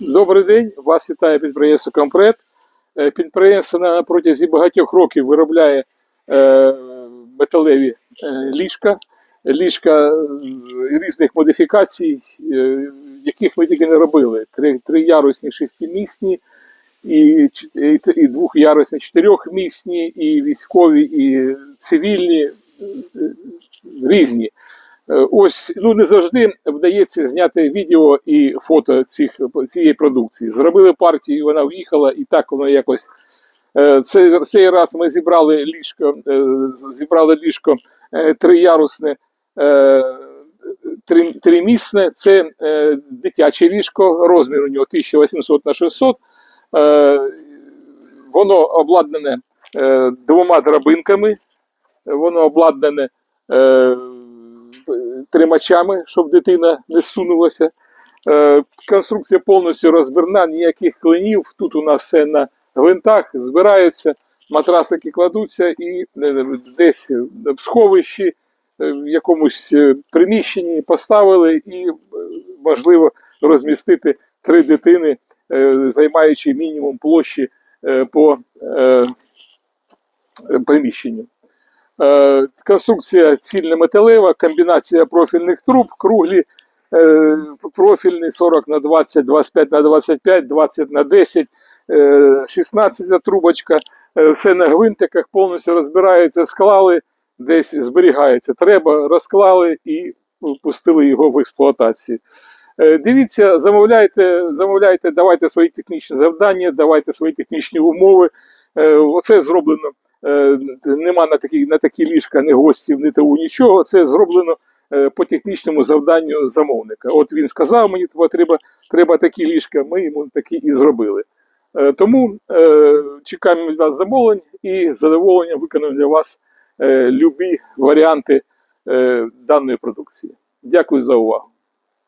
Добрий день, вас вітає підприємство Компред. Е, Підприємство на протязі багатьох років виробляє е, металеві е, ліжка, ліжка різних модифікацій, яких ми тільки не робили. Три, триярусні, шестимісні, і, і, двохярусні, чотирьохмісні, і військові, і цивільні, різні. Е, Ось ну не завжди вдається зняти відео і фото цих цієї продукції. Зробили партію, вона в'їхала, і так воно якось. Е, Цей, цей раз ми зібрали ліжко, е, зібрали ліжко триярусне, три, тримісне. Це дитяче ліжко, розмір у нього 1800 на 600. Е, Воно обладнане двома драбинками, воно обладнане тримачами, щоб дитина не сунулася. Е, конструкція повністю розбірна, ніяких клинів. Тут у нас все на гвинтах, збирається, матрасики кладуться і е, десь в сховищі, е, в якомусь приміщенні поставили і можливо розмістити три дитини, займаючи мінімум площі по приміщенню. Е, Конструкція цільно-металева, комбінація профільних труб, круглі, е, профільний 40 на 20, 25 на 25, 20 на 10, е, 16 трубочка, е, все на гвинтиках, повністю розбирається, склали, десь зберігається. Треба, розклали і пустили його в експлуатацію. Дивіться, замовляйте, замовляйте, давайте свої технічні завдання, давайте свої технічні умови. Оце зроблено. Е, Нема на такі, на такі ліжка ні гостів, ні того, нічого. Це зроблено е, по технічному завданню замовника. От він сказав мені, «Тобі треба, треба такі ліжка, ми йому такі і зробили. Е, Тому чекаємо від замовлень і з задоволенням виконаємо для вас любі варіанти даної продукції. Дякую за увагу.